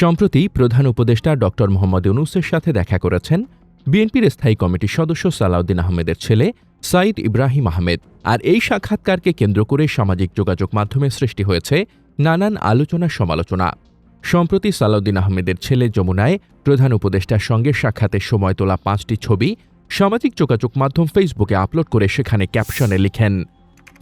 সম্প্রতি প্রধান উপদেষ্টা ড. মোহাম্মদ ইউনুসের সাথে দেখা করেছেন বিএনপির স্থায়ী কমিটির সদস্য সালাউদ্দিন আহমেদের ছেলে সাইদ ইব্রাহিম আহমেদ। আর এই সাক্ষাৎকারকে কেন্দ্র করে সামাজিক যোগাযোগ মাধ্যমে সৃষ্টি হয়েছে নানান আলোচনা সমালোচনা। সম্প্রতি সালাউদ্দিন আহমেদের ছেলে যমুনায় প্রধান উপদেষ্টার সঙ্গে সাক্ষাতের সময় তোলা পাঁচটি ছবি সামাজিক যোগাযোগ মাধ্যম ফেসবুকে আপলোড করে সেখানে ক্যাপশনে লিখেন,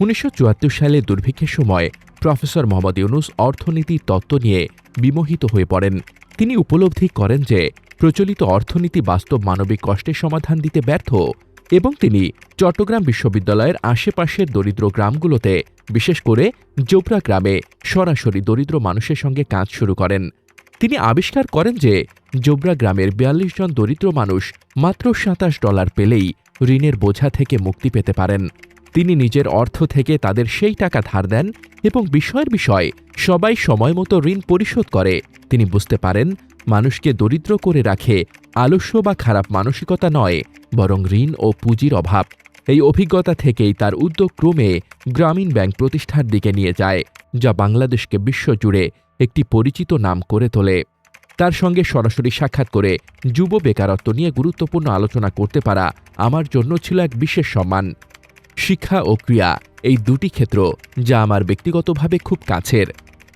উনিশশো চুয়াত্তর সালে দুর্ভিক্ষের সময় প্রফেসর মোহাম্মদ ইউনুস অর্থনীতি তত্ত্ব নিয়ে বিমোহিত হয়ে পড়েন। তিনি উপলব্ধি করেন যে, প্রচলিত অর্থনীতি বাস্তব মানবিক কষ্টের সমাধান দিতে ব্যর্থ এবং তিনি চট্টগ্রাম বিশ্ববিদ্যালয়ের আশেপাশের দরিদ্র গ্রামগুলোতে, বিশেষ করে জোবরা গ্রামে, সরাসরি দরিদ্র মানুষের সঙ্গে কাজ শুরু করেন। তিনি আবিষ্কার করেন যে, জোবরা গ্রামের বিয়াল্লিশ জন দরিদ্র মানুষ মাত্র সাতাশ ডলার পেলেই ঋণের বোঝা থেকে মুক্তি পেতে পারেন। তিনি নিজের অর্থ থেকে তাদের সেই টাকা ধার দেন এবং বিষয়ের বিষয় সবাই সময় মতো ঋণ পরিশোধ করে। তিনি বুঝতে পারেন, মানুষকে দরিদ্র করে রাখে আলস্য বা খারাপ মানসিকতা নয়, বরং ঋণ ও পুঁজির অভাব। এই অভিজ্ঞতা থেকেই তার উদ্যোগ ক্রমে গ্রামীণ ব্যাংক প্রতিষ্ঠার দিকে নিয়ে যায়, যা বাংলাদেশকে বিশ্বজুড়ে একটি পরিচিত নাম করে তোলে। তার সঙ্গে সরাসরি সাক্ষাৎ করে যুব বেকারত্ব নিয়ে গুরুত্বপূর্ণ আলোচনা করতে পারা আমার জন্য ছিল এক বিশেষ সম্মান। শিক্ষা ও ক্রিয়া এই দুটি ক্ষেত্র যা আমার ব্যক্তিগতভাবে খুব কাছের।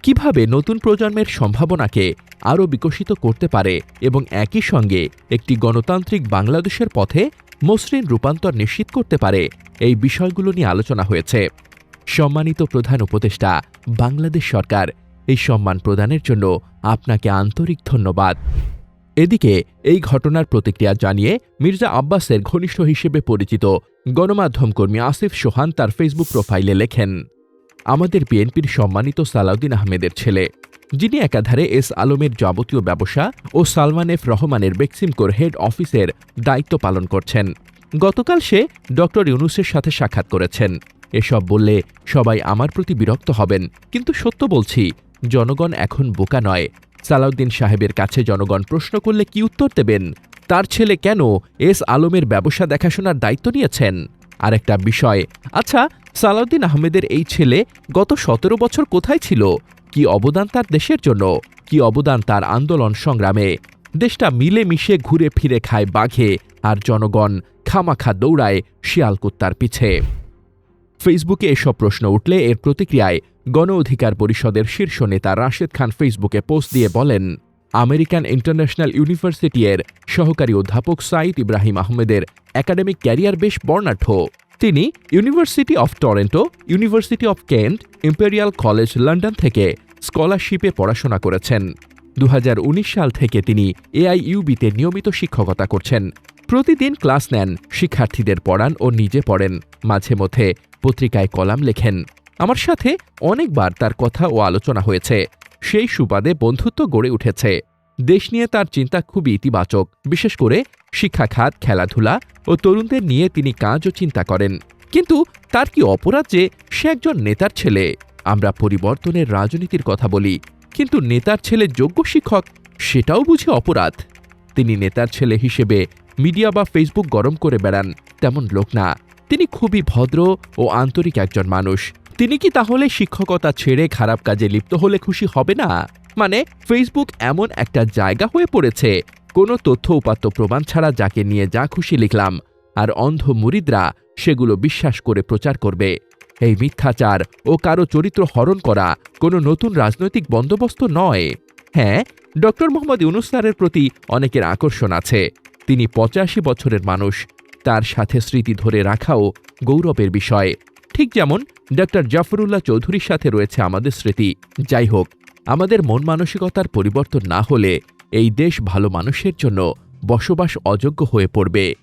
কীভাবে নতুন প্রজন্মের সম্ভাবনাকে আরও বিকশিত করতে পারে এবং একই সঙ্গে একটি গণতান্ত্রিক বাংলাদেশের পথে মসৃণ রূপান্তর নিশ্চিত করতে পারে এই বিষয়গুলো নিয়ে আলোচনা হয়েছে। সম্মানিত প্রধান উপদেষ্টা, বাংলাদেশ সরকার এই সম্মান প্রদানের জন্য আপনাকে আন্তরিক ধন্যবাদ। এদিকে, এই ঘটনার প্রতিক্রিয়া জানিয়ে মির্জা আব্বাসের ঘনিষ্ঠ হিসেবে পরিচিত গণমাধ্যম কর্মী আসিফ সোহান তার ফেসবুক প্রোফাইলে লেখেন, আমাদের বিএনপির সম্মানিত সালাউদ্দিন আহমেদের ছেলে, যিনি একাধারে এস আলমের যাবতীয় ব্যবসা ও সালমান এফ রহমানের বেক্সিমকোর হেড অফিসের দায়িত্ব পালন করছেন। গতকাল সে ড ইউনুসের সাথে সাক্ষাৎ করেছেন। এসব বললে সবাই আমার প্রতি বিরক্ত হবেন, কিন্তু সত্য বলছি, জনগণ এখন বোকা নয়। সালাউদ্দিন সাহেবের কাছে জনগণ প্রশ্ন করলে কি উত্তর দেবেন? তার ছেলে কেন এস আলমের ব্যবসা দেখাশোনার দায়িত্ব নিয়েছেন? আরেকটা বিষয় আচ্ছা সালাউদ্দিন আহমেদের এই ছেলে গত সতেরো বছর কোথায় ছিল? কি অবদান তার দেশের জন্য? কি অবদান তার আন্দোলন সংগ্রামে? দেশটা মিলে মিশে ঘুরে ফিরে খায় বাঘে আর জনগণ খামাখা দৌড়ায় শিয়াল কুত্তার পিছে। ফেসবুকে এসব প্রশ্ন উঠলে এর প্রতিক্রিয়ায় গণ অধিকার পরিষদের শীর্ষ নেতা রাশেদ খান ফেসবুকে পোস্ট দিয়ে বলেন, আমেরিকান ইন্টারন্যাশনাল ইউনিভার্সিটি এর সহকারী অধ্যাপক সাইদ ইব্রাহিম আহমেদের একাডেমিক ক্যারিয়ার বেশ বর্ণাঢ্য। তিনি university of Toronto, university of Kent, imperial college London থেকে স্কলারশিপে পড়াশোনা করেছেন। দু হাজার উনিশ সাল থেকে তিনি এআইইউবিতে নিয়মিত শিক্ষকতা করছেন। প্রতিদিন ক্লাস নেন শিক্ষার্থীদের পড়ান ও নিজে পড়েন। মাঝে মধ্যে পত্রিকায় কলাম লেখেন। আমার সাথে অনেকবার তার কথা ও আলোচনা হয়েছে। সেই সুবাদে বন্ধুত্ব গড়ে উঠেছে। দেশ নিয়ে তার চিন্তা খুবই ইতিবাচক। বিশেষ করে শিক্ষা খাত, খেলাধুলা ও তরুণদের নিয়ে তিনি কাজ ও চিন্তা করেন। কিন্তু তার কি অপরাধ যে সে একজন নেতার ছেলে? আমরা পরিবর্তনের রাজনীতির কথা বলি, কিন্তু নেতার ছেলে যোগ্য শিক্ষক, সেটাও বুঝে অপরাধ। তিনি নেতার ছেলে হিসেবে মিডিয়া বা ফেসবুক গরম করে বেড়ান, তেমন লোক না। তিনি খুবই ভদ্র ও আন্তরিক একজন মানুষ। তিনি কি তাহলে শিক্ষকতা ছেড়ে খারাপ কাজে লিপ্ত হলে খুশি হবে না? মানে ফেসবুক এমন একটা জায়গা হয়ে পড়েছে। কোনো তথ্য উপাত্ত প্রমাণ ছাড়া যাকে নিয়ে যা খুশি লিখলাম। আর অন্ধ মুরিদরা সেগুলো বিশ্বাস করে প্রচার করবে। এই মিথ্যাচার ও কারও চরিত্র হরণ করা কোনো নতুন রাজনৈতিক বন্দোবস্ত নয়। হ্যাঁ ডক্টর মোহাম্মদ ইউনুস স্যারের প্রতি অনেকের আকর্ষণ আছে। তিনি পঁচাশি বছরের মানুষ। তার সাথে স্মৃতি ধরে রাখাও গৌরবের বিষয়। ঠিক যেমন ডক্টর জাফরুল্লাহ চৌধুরীর সাথে রয়েছে আমাদের স্মৃতি। যাই হোক, আমাদের মন মানসিকতার পরিবর্তন না হলে এই দেশ ভালো মানুষের জন্য বসবাস অযোগ্য হয়ে পড়বে।